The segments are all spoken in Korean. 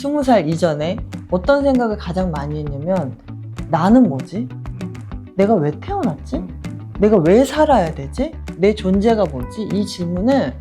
스무 살 이전에 어떤 생각을 가장 많이 했냐면 나는 뭐지? 내가 왜 태어났지? 내가 왜 살아야 되지? 내 존재가 뭐지? 이 질문을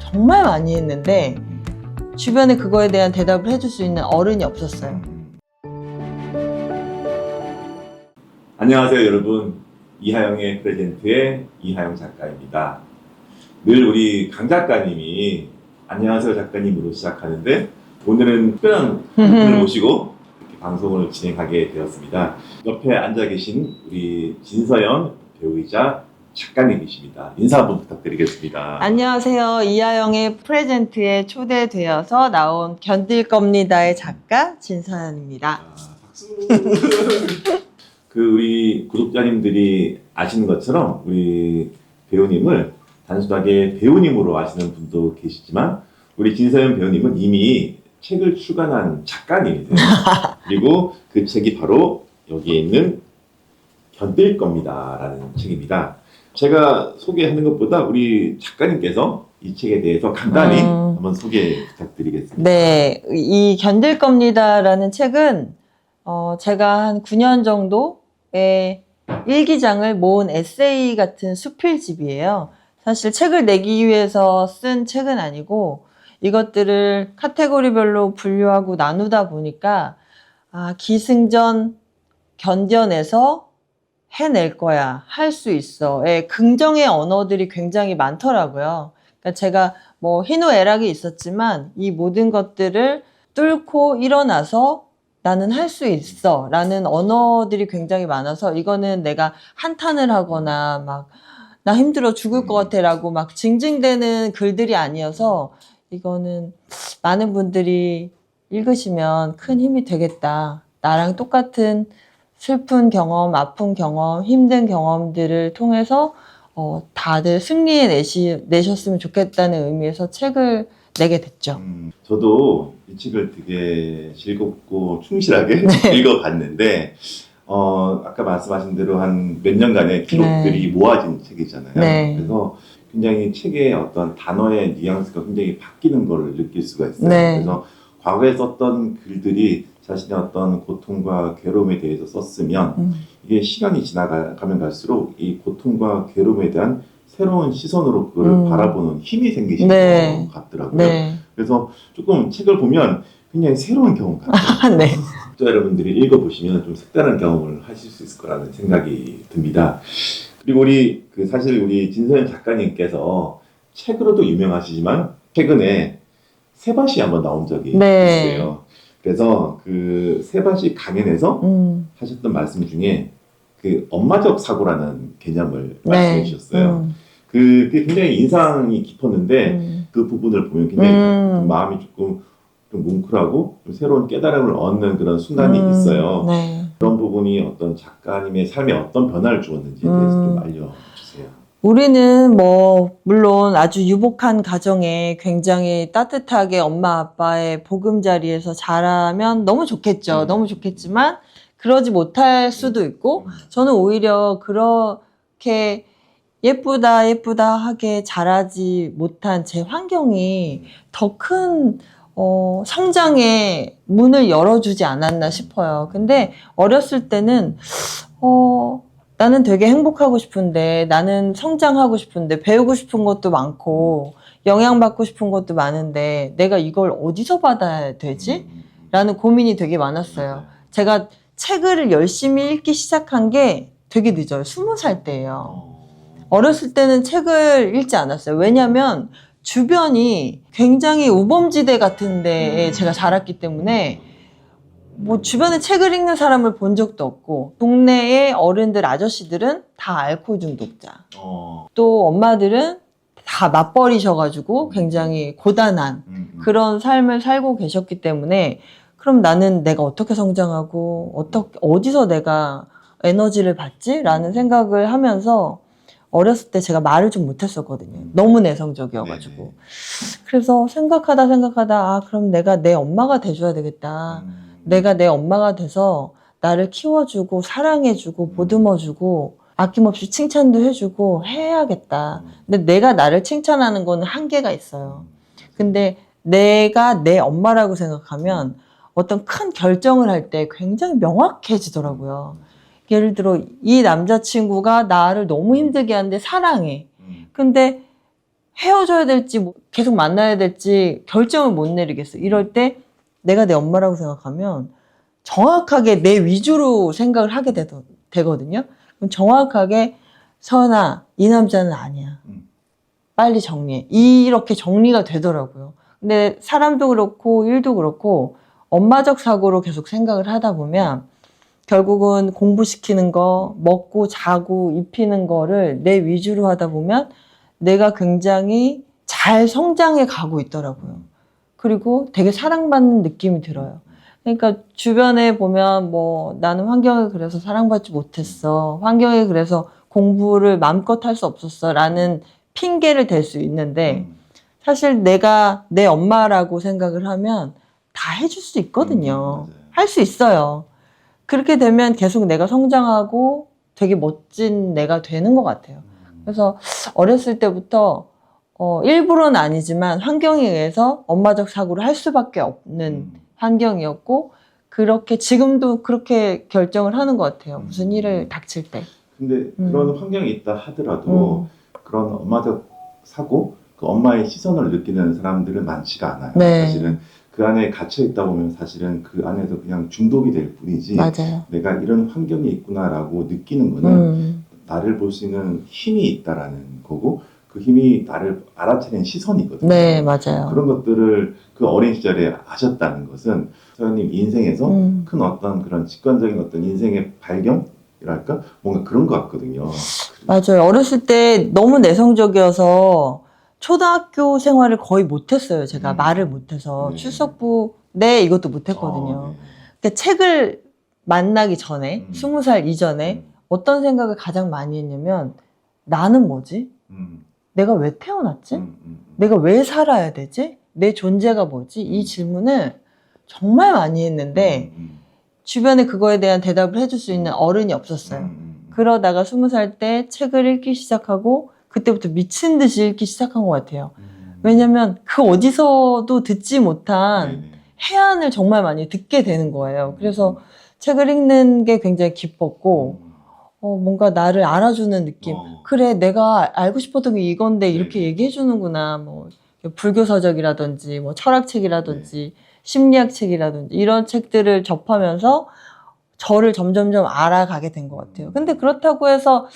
정말 많이 했는데 주변에 그거에 대한 대답을 해줄 수 있는 어른이 없었어요. 안녕하세요 여러분 이하영의 프레젠트의 이하영 작가입니다 늘 우리 강 작가님이 안녕하세요 작가님으로 시작하는데 오늘은 특별한 분을 모시고 이렇게 방송을 진행하게 되었습니다. 옆에 앉아 계신 우리 진서연 배우이자 작가님이십니다. 인사 한번 부탁드리겠습니다. 안녕하세요. 이하영의 프레젠트에 초대되어서 나온 견딜 겁니다의 작가 진서연입니다. 아, 박수. 그 우리 구독자님들이 아시는 것처럼 우리 배우님을 단순하게 배우님으로 아시는 분도 계시지만 우리 진서연 배우님은 이미 책을 출간한 작가님이세요. 그리고 그 책이 바로 여기에 있는 견딜 겁니다 라는 책입니다. 제가 소개하는 것보다 우리 작가님께서 이 책에 대해서 간단히 음. 한번 소개 부탁드리겠습니다. 네, 이 견딜 겁니다 라는 책은 어, 제가 한 9년 정도의 일기장을 모은 에세이 같은 수필집이에요. 사실 책을 내기 위해서 쓴 책은 아니고 이것들을 카테고리별로 분류하고 나누다 보니까 아, 기승전 견뎌내서 해낼 거야. 할 수 있어. 예, 긍정의 언어들이 굉장히 많더라고요. 그러니까 제가 뭐 희노애락이 있었지만 이 모든 것들을 뚫고 일어나서 나는 할 수 있어 라는 언어들이 굉장히 많아서 이거는 내가 한탄을 하거나 막 나 힘들어 죽을 것 같아 라고 막 징징대는 글들이 아니어서 이거는 많은 분들이 읽으시면 큰 힘이 되겠다. 나랑 똑같은 슬픈 경험, 아픈 경험, 힘든 경험들을 통해서 어, 다들 승리에 내시, 내셨으면 좋겠다는 의미에서 책을 내게 됐죠. 음, 저도 이 책을 되게 즐겁고 충실하게 네. 읽어봤는데 어, 아까 말씀하신 대로 한 몇 년간의 기록들이 모아진 책이잖아요. 네. 그래서 굉장히 책의 어떤 단어의 뉘앙스가 굉장히 바뀌는 걸 느낄 수가 있어요. 네. 그래서 과거에 썼던 글들이 자신의 어떤 고통과 괴로움에 대해서 썼으면 음, 이게 시간이 지나가면 갈수록 이 고통과 괴로움에 대한 새로운 시선으로 그거를 음. 바라보는 힘이 생기시는 네. 것 같더라고요. 네. 그래서 조금 책을 보면 굉장히 새로운 경험 같아요. 아, 네. 또 여러분들이 읽어보시면 좀 색다른 경험을 하실 수 있을 거라는 생각이 듭니다. 그리고 우리 그 사실 우리 진서연 작가님께서 책으로도 유명하시지만 최근에 세바시 한번 나온 적이 네. 있어요. 그래서 그 세바시 강연에서 음, 하셨던 말씀 중에 그 엄마적 사고라는 개념을 네. 말씀해 주셨어요. 음, 그게 굉장히 인상이 깊었는데 음, 그 부분을 보면 굉장히 음. 좀 마음이 조금 좀 뭉클하고 좀 새로운 깨달음을 얻는 그런 순간이 음, 있어요. 네. 그런 부분이 어떤 작가님의 삶에 어떤 변화를 주었는지에 대해서 음. 좀 알려주세요. 우리는 뭐 물론 아주 유복한 가정에 굉장히 따뜻하게 엄마 아빠의 보금자리에서 자라면 너무 좋겠죠. 음. 너무 좋겠지만 그러지 못할 수도 있고 저는 오히려 그렇게 예쁘다 예쁘다 하게 자라지 못한 제 환경이 더 큰 어, 성장의 문을 열어주지 않았나 싶어요. 근데 어렸을 때는 어, 나는 되게 행복하고 싶은데 나는 성장하고 싶은데 배우고 싶은 것도 많고 영향받고 싶은 것도 많은데 내가 이걸 어디서 받아야 되지? 음. 라는 고민이 되게 많았어요. 제가 책을 열심히 읽기 시작한 게 되게 늦어요. 스무 살 때예요. 어. 어렸을 때는 책을 읽지 않았어요. 왜냐면 주변이 굉장히 우범지대 같은 데에 음. 제가 자랐기 때문에 뭐 주변에 책을 읽는 사람을 본 적도 없고 동네의 어른들 아저씨들은 다 알코올 중독자. 어. 또 엄마들은 다 맞벌이셔가지고 굉장히 고단한 음, 음. 그런 삶을 살고 계셨기 때문에 그럼 나는 내가 어떻게 성장하고 어떻게 어디서 내가 에너지를 받지? 라는 생각을 하면서 어렸을 때 제가 말을 좀 못했었거든요. 너무 내성적이어가지고. 네네. 그래서 생각하다 생각하다 아 그럼 내가 내 엄마가 돼줘야 되겠다. 음. 내가 내 엄마가 돼서 나를 키워주고 사랑해주고 보듬어주고 아낌없이 칭찬도 해주고 해야겠다. 음. 근데 내가 나를 칭찬하는 거는 한계가 있어요. 근데 내가 내 엄마라고 생각하면 어떤 큰 결정을 할 때 굉장히 명확해지더라고요. 예를 들어 이 남자친구가 나를 너무 힘들게 하는데 사랑해. 음. 근데 헤어져야 될지 뭐 계속 만나야 될지 결정을 못 내리겠어. 이럴 때 내가 내 엄마라고 생각하면 정확하게 내 위주로 생각을 하게 되, 되거든요. 그럼 정확하게 서연아 이 남자는 아니야. 음. 빨리 정리해. 이렇게 정리가 되더라고요. 근데 사람도 그렇고 일도 그렇고 엄마적 사고로 계속 생각을 하다 보면 결국은 공부시키는 거, 먹고 자고 입히는 거를 내 위주로 하다 보면 내가 굉장히 잘 성장해 가고 있더라고요. 그리고 되게 사랑받는 느낌이 들어요. 그러니까 주변에 보면 뭐 나는 환경에 그래서 사랑받지 못했어. 환경에 그래서 공부를 마음껏 할 수 없었어. 라는 핑계를 댈 수 있는데 음. 사실 내가 내 엄마라고 생각을 하면 다 해줄 수 있거든요. 음, 맞아요. 할수 있어요. 그렇게 되면 계속 내가 성장하고 되게 멋진 내가 되는 것 같아요. 음. 그래서 어렸을 때부터 어, 일부러는 아니지만 환경에 의해서 엄마적 사고를 할 수밖에 없는 음. 환경이었고 그렇게 지금도 그렇게 결정을 하는 것 같아요. 음. 무슨 일을 닥칠 때. 근데 음. 그런 환경이 있다 하더라도 음. 그런 엄마적 사고, 그 엄마의 시선을 느끼는 사람들은 많지가 않아요. 네. 사실은 그 안에 갇혀 있다 보면 사실은 그 안에서 그냥 중독이 될 뿐이지 맞아요. 내가 이런 환경이 있구나라고 느끼는 거는 음. 나를 볼 수 있는 힘이 있다라는 거고 그 힘이 나를 알아차리는 시선이거든요. 네, 맞아요. 그런 것들을 그 어린 시절에 아셨다는 것은 서현님 인생에서 음. 큰 어떤 그런 직관적인 어떤 인생의 발견이랄까 뭔가 그런 것 같거든요. 맞아요. 어렸을 때 너무 내성적이어서 초등학교 생활을 거의 못했어요. 제가 음. 말을 못해서 네. 출석부 네 이것도 못했거든요. 어, 네. 근데 책을 만나기 전에 음. 스무 살 이전에 어떤 생각을 가장 많이 했냐면 나는 뭐지? 음, 내가 왜 태어났지? 음, 음, 음. 내가 왜 살아야 되지? 내 존재가 뭐지? 이 질문을 정말 많이 했는데 음, 주변에 그거에 대한 대답을 해줄 수 있는 어른이 없었어요. 음, 음, 음. 그러다가 스무 살 때 책을 읽기 시작하고 그때부터 미친 듯이 읽기 시작한 것 같아요. 음. 왜냐면 그 어디서도 듣지 못한 네네. 해안을 정말 많이 듣게 되는 거예요. 그래서 책을 읽는 게 굉장히 기뻤고, 음. 어, 뭔가 나를 알아주는 느낌. 어. 그래, 내가 알고 싶었던 게 이건데 이렇게 네. 얘기해 주는구나. 뭐 불교 서적이라든지 뭐 철학책이라든지 네. 심리학 책이라든지 이런 책들을 접하면서 저를 점점점 알아가게 된 것 같아요. 근데 그렇다고 해서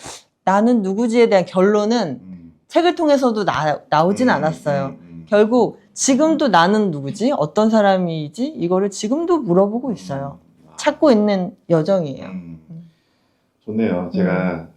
나는 누구지에 대한 결론은 음. 책을 통해서도 나, 나오진 음, 않았어요. 음, 음. 결국 지금도 나는 누구지? 어떤 사람이지? 이거를 지금도 물어보고 있어요. 음. 찾고 있는 여정이에요. 좋네요. 제가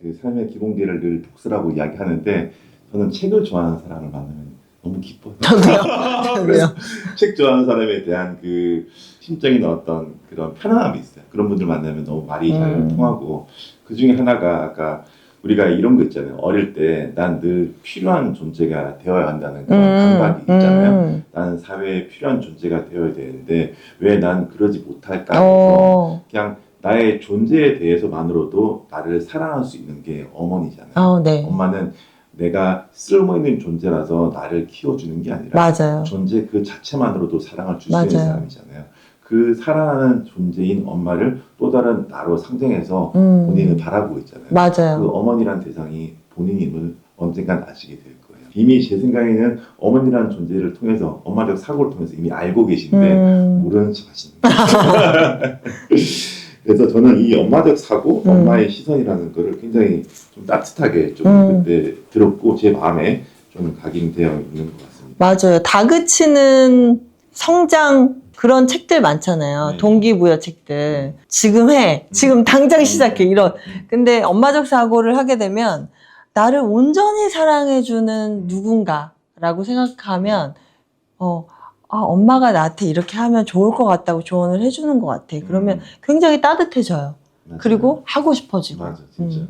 그 삶의 기본기를 늘 독서라고 이야기하는데 저는 책을 좋아하는 사람을 만나면 너무 기뻐요. 저도요. 저도요. 책 좋아하는 사람에 대한 그 심적인 어떤 그런 편안함이 있어요. 그런 분들 만나면 너무 말이 잘 음. 통하고 그 중에 하나가 아까 우리가 이런 거 있잖아요. 어릴 때 난 늘 필요한 존재가 되어야 한다는 그런 강박이 있잖아요. 음. 나는 사회에 필요한 존재가 되어야 되는데 왜 난 그러지 못할까 해서 어. 그냥 나의 존재에 대해서만으로도 나를 사랑할 수 있는 게 어머니잖아요. 어, 네. 엄마는 내가 쓸모 있는 존재라서 나를 키워주는 게 아니라 맞아요. 존재 그 자체만으로도 사랑을 줄 수 있는 맞아요. 사람이잖아요. 그 사랑하는 존재인 엄마를 또 다른 나로 상정해서 음. 본인을 바라보고 있잖아요. 그 맞아요. 어머니란 대상이 본인임을 언젠간 아시게 될 거예요. 이미 제 생각에는 어머니라는 존재를 통해서 엄마적 사고를 통해서 이미 알고 계신데 음. 모르는 척 하시는 거예요. 그래서 저는 이 엄마적 사고, 음. 엄마의 시선이라는 거를 굉장히 좀 따뜻하게 좀 음. 그때 들었고 제 마음에 좀 각인되어 있는 것 같습니다. 맞아요. 다그치는 성장 그런 책들 많잖아요. 네. 동기부여 책들. 지금 해. 지금 당장 시작해. 이런. 근데 엄마적 사고를 하게 되면 나를 온전히 사랑해주는 누군가라고 생각하면, 어, 아, 엄마가 나한테 이렇게 하면 좋을 것 같다고 조언을 해주는 것 같아. 그러면 음. 굉장히 따뜻해져요. 맞아요. 그리고 하고 싶어지고. 맞아 진짜. 음.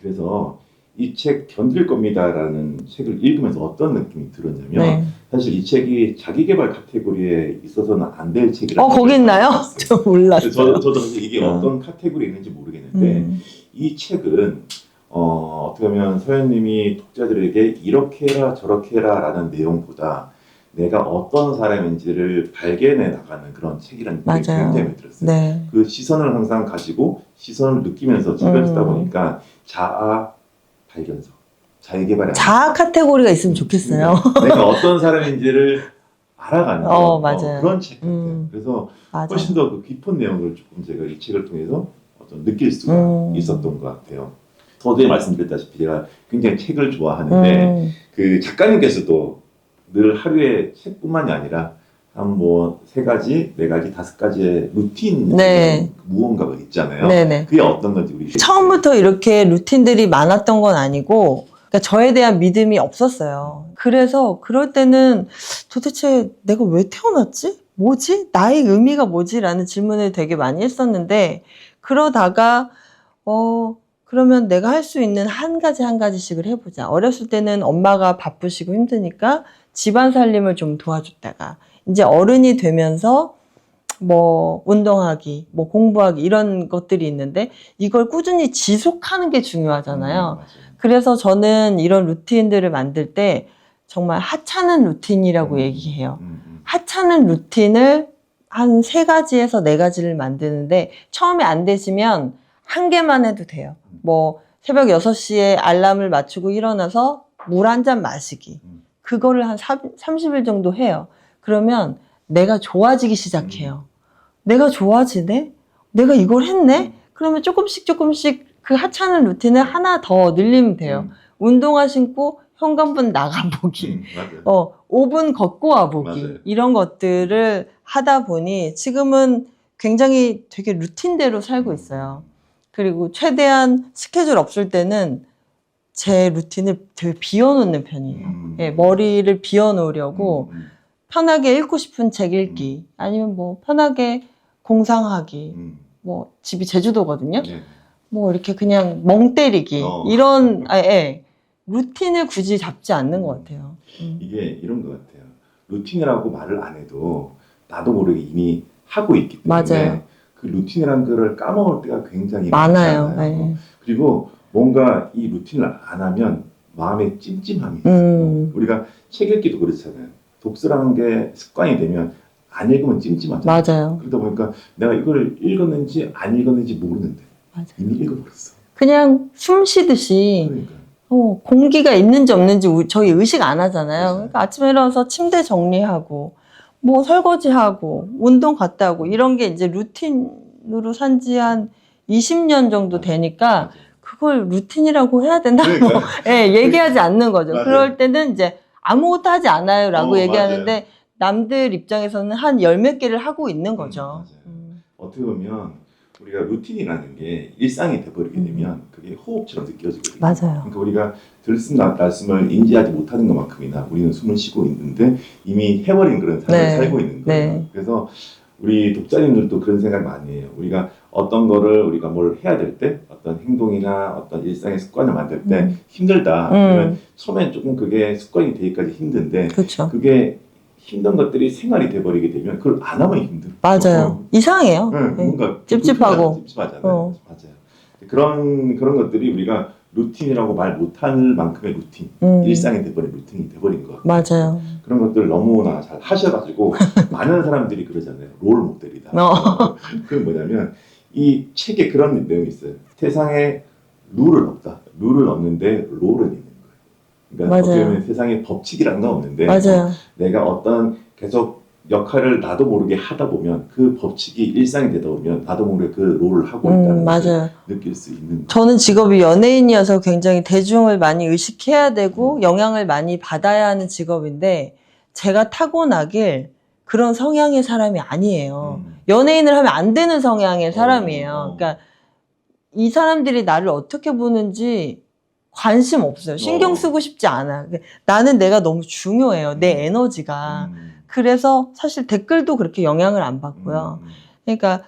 그래서 이 책 견딜 겁니다라는 책을 읽으면서 어떤 느낌이 들었냐면 네. 사실 이 책이 자기 개발 카테고리에 있어서는 안 될 책이라고 어, 거기 있나요? 저 몰랐어요. 저, 저도 사실 이게 어. 어떤 카테고리에 있는지 모르겠는데 음. 이 책은 어, 어떻게 보면 서현님이 독자들에게 이렇게 해라 저렇게 해라 라는 내용보다 내가 어떤 사람인지를 발견해 나가는 그런 책이라는 느낌이 맞아요. 굉장히 들었어요. 네. 그 시선을 항상 가지고 시선을 느끼면서 책을 음. 쓰다 보니까 자아 발견서, 자기 개발이 자아 카테고리가 있으면 좋겠어요. 내가 어떤 사람인지를 알아가는 어, 그런, 맞아요. 그런 책 같아요. 음. 그래서 맞아요. 훨씬 더 그 깊은 내용을 조금 제가 이 책을 통해서 어떤 느낄 수가 음. 있었던 것 같아요. 서두에 말씀드렸다시피 제가 굉장히 책을 좋아하는데 음. 그 작가님께서도 늘 하루에 책뿐만이 아니라 한 뭐 세 가지, 네 가지, 다섯 가지의 루틴 네. 무언가가 있잖아요. 네네. 그게 어떤 건지 우리 처음부터 이렇게 루틴들이 많았던 건 아니고, 그러니까 저에 대한 믿음이 없었어요. 그래서 그럴 때는 도대체 내가 왜 태어났지? 뭐지? 나의 의미가 뭐지? 라는 질문을 되게 많이 했었는데, 그러다가, 어, 그러면 내가 할 수 있는 한 가지 한 가지씩을 해보자. 어렸을 때는 엄마가 바쁘시고 힘드니까 집안 살림을 좀 도와줬다가, 이제 어른이 되면서 뭐 운동하기, 뭐 공부하기 이런 것들이 있는데 이걸 꾸준히 지속하는 게 중요하잖아요. 음. 그래서 저는 이런 루틴들을 만들 때 정말 하찮은 루틴이라고 음. 얘기해요. 음, 음. 하찮은 루틴을 한 세 가지에서 네 가지를 만드는데 처음에 안 되시면 한 개만 해도 돼요. 뭐 새벽 6시에 알람을 맞추고 일어나서 물 한 잔 마시기. 음. 그거를 한 30일 정도 해요. 그러면 내가 좋아지기 시작해요. 내가 좋아지네? 내가 이걸 했네? 그러면 조금씩 조금씩 그 하찮은 루틴을 하나 더 늘리면 돼요. 음, 운동화 신고 현관문 나가보기. 음. 어, 5분 걷고 와보기. 맞아요. 이런 것들을 하다 보니 지금은 굉장히 되게 루틴대로 살고 있어요. 그리고 최대한 스케줄 없을 때는 제 루틴을 되게 비워놓는 편이에요. 음. 예, 머리를 비워놓으려고 음, 편하게 읽고 싶은 책 읽기 아니면 뭐 편하게 공상하기 음, 뭐 집이 제주도거든요. 음. 네. 뭐 이렇게 그냥 멍 때리기 어. 이런 아, 예. 루틴을 굳이 잡지 않는 것 같아요. 음. 이게 이런 것 같아요. 루틴이라고 말을 안 해도 나도 모르게 이미 하고 있기 때문에 맞아요. 그 루틴이라는 거를 까먹을 때가 굉장히 많아요. 많잖아요. 예. 그리고 뭔가 이 루틴을 안 하면 마음에 찜찜함이 있어요. 음. 우리가 책 읽기도 그렇잖아요. 독서라는 게 습관이 되면 안 읽으면 찜찜하잖아요. 맞아요. 그러다 보니까 내가 이걸 읽었는지 안 읽었는지 모르는데 맞아요. 이미 읽어버렸어. 그냥 숨 쉬듯이 그러니까. 어, 공기가 있는지 없는지 우- 저희 의식 안 하잖아요. 맞아요. 그러니까 아침에 일어나서 침대 정리하고 뭐 설거지하고 운동 갔다 오고 이런 게 이제 루틴으로 산지한 20년 정도 되니까 그걸 루틴이라고 해야 되나? 뭐, 그러니까. 예, 얘기하지 않는 거죠. 맞아요. 그럴 때는 이제 아무것도 하지 않아요 라고 어, 얘기하는데 남들 입장에서는 한 열 몇 개를 하고 있는 거죠. 맞아요. 음. 어떻게 보면 우리가 루틴이라는 게 일상이 돼버리게 음. 되면 그게 호흡처럼 느껴지거든요. 맞아요. 그러니까 우리가 들숨 날- 날숨을 인지하지 못하는 것만큼이나 우리는 숨을 쉬고 있는데 이미 해버린 그런 삶을 네. 살고 있는 거예요. 네. 그래서 우리 독자님들도 그런 생각 많이 해요. 우리가 어떤 거를 우리가 뭘 해야 될 때, 어떤 행동이나 어떤 일상의 습관을 만들 때 음. 힘들다. 그러면 음, 처음엔 조금 그게 습관이 되기까지 힘든데 그렇죠. 그게 힘든 것들이 생활이 돼버리게 되면 그걸 안 하면 힘들어. 맞아요. 이상해요. 네, 네. 뭔가 찝찝하고. 찝찝하잖아요. 어. 맞아요. 그런 그런 것들이 우리가 루틴이라고 말 못할 만큼의 루틴, 음, 일상이 돼버린 루틴이 돼버린 것. 맞아요. 그런 것들 너무나 잘 하셔가지고 많은 사람들이 그러잖아요. 롤 모델이다. 어. 그건 뭐냐면 이 책에 그런 내용이 있어요. 세상에 룰은 없다. 룰은 없는데 롤은 있는 거예요. 그러니까 맞아요. 어떻게 보면 세상에 법칙이라는 건 없는데 맞아요. 내가 어떤 계속 역할을 나도 모르게 하다 보면 그 법칙이 일상이 되다 보면 나도 모르게 그 롤을 하고 있다는 음, 것을 맞아요. 느낄 수 있는 거예요. 저는 직업이 연예인이어서 굉장히 대중을 많이 의식해야 되고 영향을 많이 받아야 하는 직업인데 제가 타고나길 그런 성향의 사람이 아니에요. 음. 연예인을 하면 안 되는 성향의 사람이에요. 어. 그러니까 이 사람들이 나를 어떻게 보는지 관심 없어요. 신경 어. 쓰고 싶지 않아. 나는 내가 너무 중요해요. 내 에너지가. 음. 그래서 사실 댓글도 그렇게 영향을 안 받고요. 음. 그러니까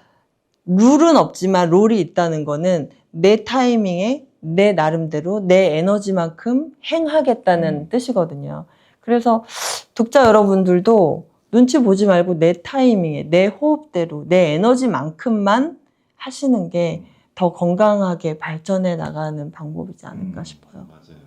룰은 없지만 롤이 있다는 거는 내 타이밍에 내 나름대로 내 에너지만큼 행하겠다는 음. 뜻이거든요. 그래서 독자 여러분들도 눈치 보지 말고 내 타이밍에 내 호흡대로 내 에너지만큼만 하시는 게 더 건강하게 발전해 나가는 방법이지 않을까 음. 싶어요. 맞아요.